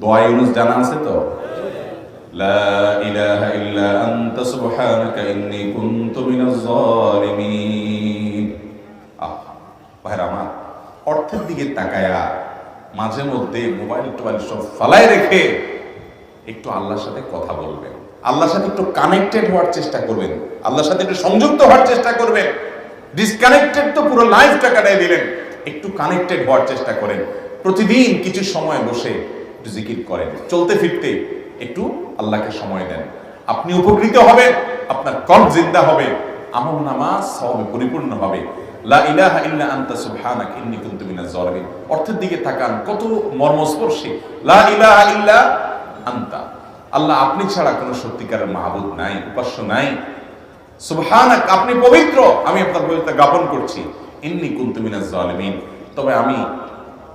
দোয়া ইউনুস জানা আছে তো? লা ইলাহা ইল্লা আনতা সুবহানাকা ইন্নী কুনতু মিনাজ জালিমিন আহ, ভাইরা অর্থের দিকে তাকায়া মাঝে মধ্যে মোবাইল টোবাইল সব ফালাই রেখে একটু আল্লাহর সাথে কথা বলবেন। আল্লাহর সাথে একটু কানেক্টেড হওয়ার চেষ্টা করবেন। আল্লাহর সাথে একটু সংযুক্ত হওয়ার চেষ্টা করবেন। ডিসকানেক্টেড তো পুরো লাইফটা কাটাই দিলেন। একটু কানেক্টেড হওয়ার চেষ্টা করেন। প্রতিদিন কিছু সময় বসে একটু জিকির করেন। চলতে ফিরতে একটু আল্লাহকে সময় দেন। আপনি উপকৃত হবেন, আপনার কর্ম জিন্দা হবে, আমল নামাজ সবে পরিপূর্ণ হবে। অর্থের দিকে তাকান, কত মর্মস্পর্শী। ইল্লা আল্লাহ আপনি ছাড়া কোনো সত্যিকারের মাহবুদ নাই, উপাস্য নাই। সুবহানাক, আপনি পবিত্র, আমি আপনার পবিত্রতা জ্ঞাপন করছি। ইন্নী কুনতু তবে আমি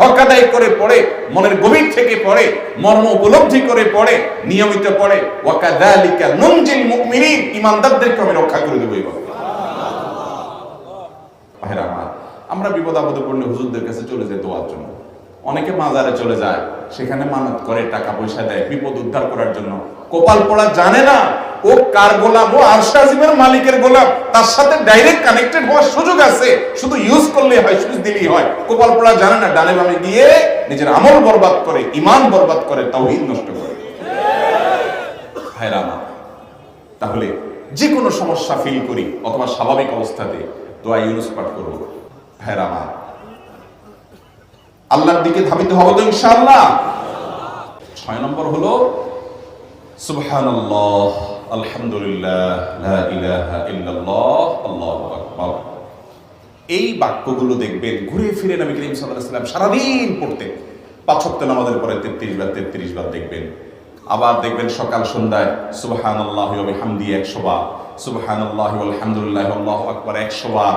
হকাদাই করে পড়ে, মনের গভীর থেকে পড়ে, মর্ম উপলব্ধি করে পড়ে, নিয়মিত পড়ে। ওয়াকাদালিকা নুনজিল মুমিনিন ইমানদারদেরকে আমি রক্ষা করে দেবো এই বাক্য আমরা বিপদ আপদে পড়লে হুজুরদের কাছে চলে যাই দোয়ার জন্য। অনেকে মাজারে চলে যায়, সেখানে মানত করে, টাকা পয়সা দেয়, বিপদ উদ্ধার করার জন্য। কপাল পড়া জানে না, ও কার গোলাম ও আরশাজিমের মালিকের গোলাম তার সাথে ডাইরেক্ট কানেক্টেড হওয়ার সুযোগ আছে। শুধু ইউজ করলে হয় সুইচ দিলেই হয়। কপাল পড়া জানে না, ডানে বামে গিয়ে নিজের আমল বরবাদ করে ইমান বরবাদ করে তাওহীদ নষ্ট করে। ভাইরা তাহলে যে কোনো সমস্যা ফিল করি, অথবা স্বাভাবিক অবস্থাতে দোয়া ইউনুস পাঠ করব। ভাইরা আল্লাহর দিকে ধাবিত হব তো ইনশাআল্লাহ। ছয় নম্বর হলো, সুবহানাল্লাহ, আলহামদুলিল্লাহ, লা ইলাহা ইল্লাল্লাহ, আল্লাহু আকবার। এই বাক্যগুলো দেখবেন, ঘুরে ফিরে নবী করিম সাল্লাল্লাহু আলাইহি ওয়াসাল্লাম সারাদিন পড়তেন পাঁচ ওয়াক্ত নামাজের পরে 33 বার 33 বার দেখবেন। আবার দেখবেন সকাল সন্ধ্যায়, সুবহানাল্লাহি ওয়া বিহামদি 100 বার, সুবহানাল্লাহি ওয়া আলহামদুলিল্লাহি আল্লাহু আকবার 100 বার।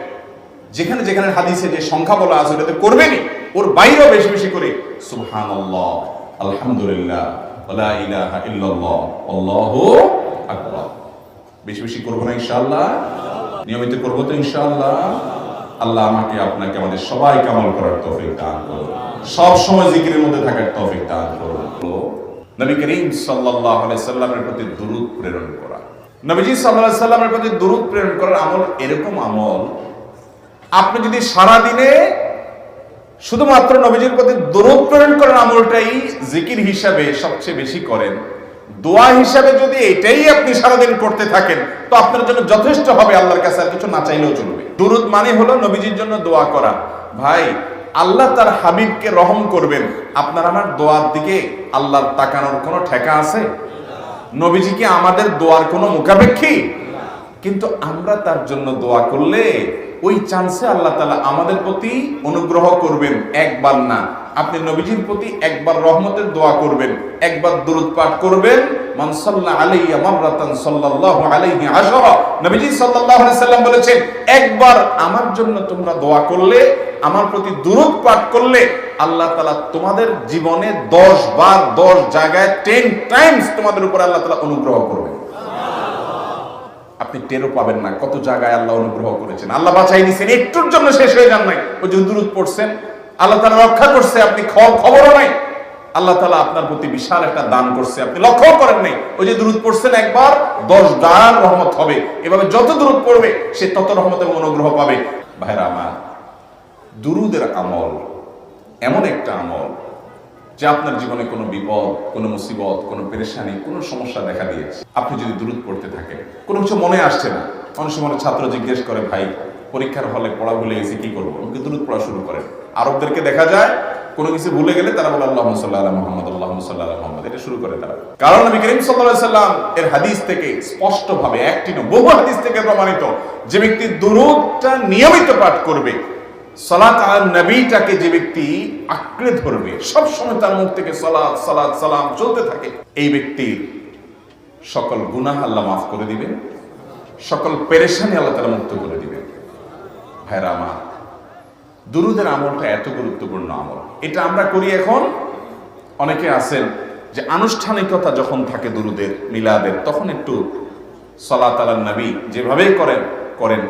যেখানে যেখানে হাদিসে যে সংখ্যা বলা আছে, ওটাতে করবেনই। ওর বাইরেও বেশি বেশি করে, সুবহানাল্লাহ, আলহামদুলিল্লাহ ইলাহা বেশি বেশি করব না, ইনশাআল্লাহ? নিয়মিত করব তো, ইনশাআল্লাহ? আল্লাহ আমাকে, আপনাকে, আমাদের সবাই কামল করার তৌফিক দান করুন। সব সময় জিকিরের মধ্যে থাকার তৌফিক দান করুন। নবী করিম সাল্লাল্লাহু সাল্লামের প্রতি দুরূদ প্রেরণ করা। নবীজি আলাইহি সাল্লামের প্রতি দুরূদ প্রেরণ করার আমল এরকম আমল আপনি যদি সারা দিনে শুধুমাত্র নবীজির প্রতি দরুদ প্রেরণ করার আমলটাই জিকির হিসাবে সবচেয়ে বেশি করেন। দোয়া হিসাবে যদি এটাই আপনি সারাদিন করতে থাকেন, তো আপনার জন্য যথেষ্ট হবে আল্লাহর কাছে কিছু না চাইলেও চলবে। দুরুদ মানে হলো নবীজির জন্য দোয়া করা। ভাই, আল্লাহ তার হাবিবকে রহম করবেন। আপনার আমার দোয়ার দিকে আল্লাহর তাকানোর কোনো ঠেকা আছে? নবীজি কি আমাদের দোয়ার কোনো মুখাপেক্ষী? কিন্তু আমরা তার জন্য দোয়া করলে ওই চান্সে আল্লাহ তালা আমাদের প্রতি অনুগ্রহ করবেন, একবার না। আপনি নবীজির প্রতি একবার রহমতের দোয়া করবেন, একবার দুরুদ পাঠ করবেন। আলাইহি আলাইহি বলেছেন, একবার আমার জন্য তোমরা দোয়া করলে, আমার প্রতি পাঠ করলে তোমাদের জীবনে 10 বার 10 জায়গায় 10 টাইমস তোমাদের উপর আল্লাহ অনুগ্রহ করবেন। আপনি টেরও পাবেন না। কত জায়গায় আল্লাহ অনুগ্রহ করেছেন। আল্লাহ বাঁচাই নিছেন। একটুর জন্য শেষ হয়ে যান নাই। ওই যে দুরুদ পড়ছেন। আল্লাহ তালা রক্ষা করছে। আপনি খবরও নাই। আল্লাহ তালা আপনার প্রতি বিশাল একটা দান করছে। আপনি লক্ষ্য করেন নাই। ওই যে দুরুদ পড়ছেন একবার, দশ দান রহমত হবে। এভাবে যত দূরত পড়বে, সে তত রহমত এবং অনুগ্রহ পাবে। ভাইরা আমার, দুরুদের আমল এমন একটা আমল যে আপনার জীবনে কোনো বিপদ, কোনো মুসিবত, কোনো পেরেশানি, কোনো সমস্যা দেখা দিয়েছে। আপনি যদি দূরত পড়তে থাকেন, কোনো কিছু মনে আসছে না। অনেক সময় ছাত্র জিজ্ঞেস করে, ভাই, পরীক্ষার হলে পড়া ভুলে গেছে, কি করব? আমাকে দূরত পড়া শুরু করেন। আরবদেরকে দেখা যায়, কোনো কিছু ভুলে গেলে তারা বলে আল্লাহ সাল্লাহ মোহাম্মদ আল্লাহ সাল্লাহ মোহাম্মদ। এটা শুরু করে তারা। কারণ নবী করিম সাল্লাহ সাল্লাম এর হাদিস থেকে স্পষ্ট ভাবে একটি বহু হাদিস থেকে প্রমাণিত, যে ব্যক্তি দুরুদটা নিয়মিত পাঠ করবে সালাত আল নবীটাকে যে ব্যক্তি আঁকড়ে ধরবে সব সময় তার মুখ থেকে সালাত সালাত, সালাম চলতে থাকে। এই ব্যক্তির সকল গুনাহ আল্লাহ মাফ করে দিবেন, সকল পেরেশানি আল্লাহ তালা মুক্ত করে দিবেন। ভাইরা আমার, দুরুদের আমলটা এত গুরুত্বপূর্ণ আমল। এটা আমরা করি এখন, অনেকে আছেন যে আনুষ্ঠানিকতা যখন থাকে দুরুদের, মিলাদের, তখন একটু সলাত আলান নবী যেভাবে করেন করেন।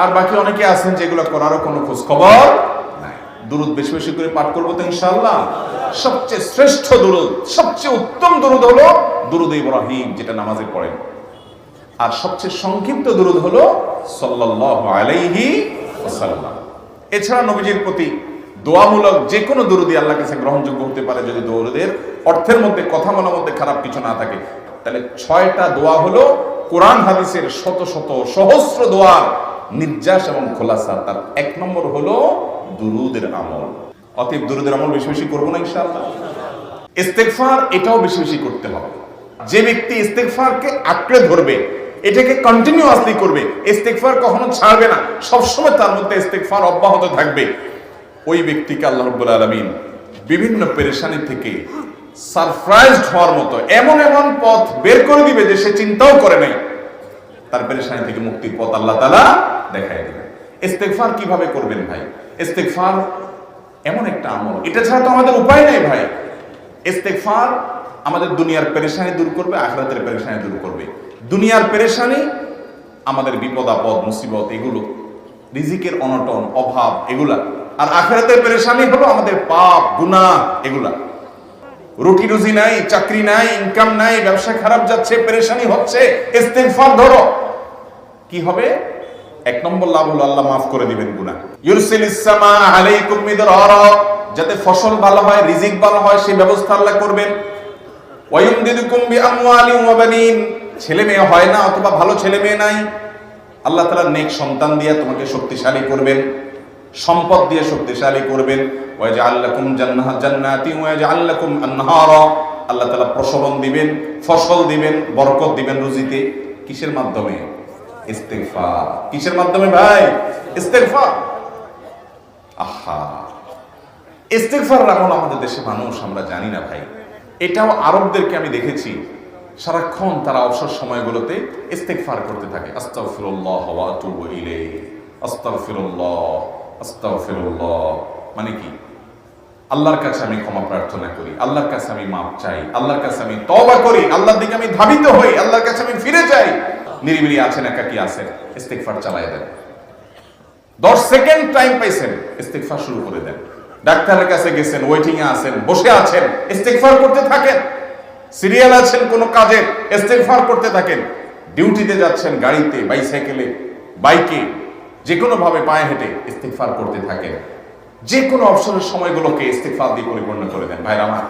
আর বাকি অনেকে আছেন যেগুলো করারও কোনো খোঁজ খবর দুরুদ বেশি বেশি করে পাঠ করব তো ইনশাল্লাহ সবচেয়ে শ্রেষ্ঠ দুরুদ, সবচেয়ে উত্তম দুরুদ হলো দুরুদ ইব্রাহিম, যেটা নামাজে পড়েন। আর সবচেয়ে সংক্ষিপ্ত দুরুদ হলো সাল্লাল্লাহু আলাইহি ওয়াসাল্লাম। এছাড়া নবীজির প্রতি দোয়ামূলক যে কোনো দুরুদি আল্লাহর কাছে গ্রহণযোগ্য হতে পারে যদি দৌড়দের অর্থের মধ্যে, কথা বলার মধ্যে খারাপ কিছু না থাকে। তাহলে ছয়টা দোয়া হলো কোরআন হাদিসের শত শত সহস্র দোয়ার নির্যাস এবং খোলাসা তার এক নম্বর হলো দুরুদের আমল। অতএব দুরুদের আমল বেশি বেশি করব না ইনশাআল্লাহ। ইস্তেগফার এটাও বেশি বেশি করতে হবে। যে ব্যক্তি ইস্তেগফারকে আঁকড়ে ধরবে, এটাকে কন্টিনিউয়াসলি করবে ইস্তেকফার কখনো ছাড়বে না, সবসময় তার মধ্যে ইস্তেগফার অব্যাহত থাকবে। ওই ব্যক্তিকে আল্লাহ রাব্বুল আলামিন বিভিন্ন পেরেশানি থেকে সারপ্রাইজড হওয়ার মতো এমন এমন পথ বের করে দিবে যে সে চিন্তাও করে নাই। তার পেরেশানি থেকে মুক্তির পথ আল্লাহ তালা দেখায় দিবেন। ইস্তেগফার কীভাবে করবেন ভাই? ইস্তেগফার এমন একটা আমল। এটা ছাড়া তো আমাদের উপায় নাই ভাই। ইস্তেগফার আমাদের দুনিয়ার পেরেশানি দূর করবে, আখরাতের পেরেশানি দূর করবে। দুনিয়ার পেরেশানি আমাদের বিপদ, আপদ, মুসিবত, এগুলো, রিজিকের অনটন, অভাব, এগুলা। আর আখরাতের পেরেশানি হলো আমাদের পাপ, গুনাহ, এগুলা। রুটি রুজি নাই, চাকরি নাই ইনকাম নাই, ব্যবসা খারাপ যাচ্ছে, পেরেশানি হচ্ছে, ইস্তেগফার ধরো। কি হবে? এক নম্বর লাভ হলো আল্লাহ মাফ করে দিবেন গুনাহ। ইউরসিলিস সামা আলাইকুম মিদরারা যাতে ফসল ভালো হয়, রিজিক ভালো হয়, সেই ব্যবস্থা আল্লাহ করবেন। ওয়ায়ুমদিদুকুম বিআমওয়ালিন ওয়া বানিন। ছেলে মেয়ে হয় না, অথবা ভালো ছেলে মেয়ে নাই। আল্লাহ তাআলা নেক সন্তান দিয়ে তোমাকে শক্তিশালী করবেন। সম্পদ দিয়ে শক্তিশালী করবেন। ওয়াজআল লাকুম জান্নাহ জান্নাতি ওয়াজআল লাকুম আনহারা। আল্লাহ তাআলা প্রসবন দিবেন, ফসল দিবেন, বরকত দিবেন রুজিতে। কিসের মাধ্যমে? ইস্তেগফার। কিসের মাধ্যমে ভাই? ইস্তেগফার। আহা। ইস্তেগফার আমল আমাদের দেশে মানুষ, আমরা জানি না ভাই। এটাও আরবদেরকে আমি দেখেছি। সারাক্ষণ তারা অবসর সময়গুলোতে ইস্তেগফার করতে থাকে। আস্তাগফিরুল্লাহ ওয়া আতুবু ইলাইহি। আস্তাগফিরুল্লাহ। আস্তাগফিরুল্লাহ। মানে কি? আল্লাহর কাছে আমি ক্ষমা প্রার্থনা করি, আল্লাহর কাছে আমি মাপ চাই, আল্লাহর কাছে আমি তওবা করি, আল্লাহর দিকে আমি ধাবিত হই, আল্লাহর কাছে আমি ফিরে যাই। নিরিবিলি আছেন, একাকি আছেন, ইস্তেগফার চালায় দেন। দশ সেকেন্ড টাইম পাইছেন, ইস্তেগফার শুরু করে দেন। ডাক্তারের কাছে গেছেন ওয়েটিং এ আছেন, বসে আছেন, ইস্তেগফার করতে থাকেন। সিরিয়াল আছেন কোনো কাজের ইস্তেগফার করতে থাকেন। ডিউটিতে যাচ্ছেন, গাড়িতে বাইসাইকেলে বাইকে যে কোনো ভাবে পায়ে হেঁটে ইস্তেকফার করতে থাকেন। যে কোনো অবসরের সময়গুলোকে ইস্তিকফার দিয়ে পরিপূর্ণ করে দেন। ভাইরা আমার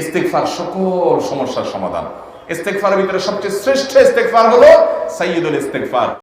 ইস্তেকফার সকল সমস্যার সমাধান। ইস্তেগফারের ভিতরে সবচেয়ে শ্রেষ্ঠ ইস্তেকফার হলো সৈয়দুল ইস্তেগফার।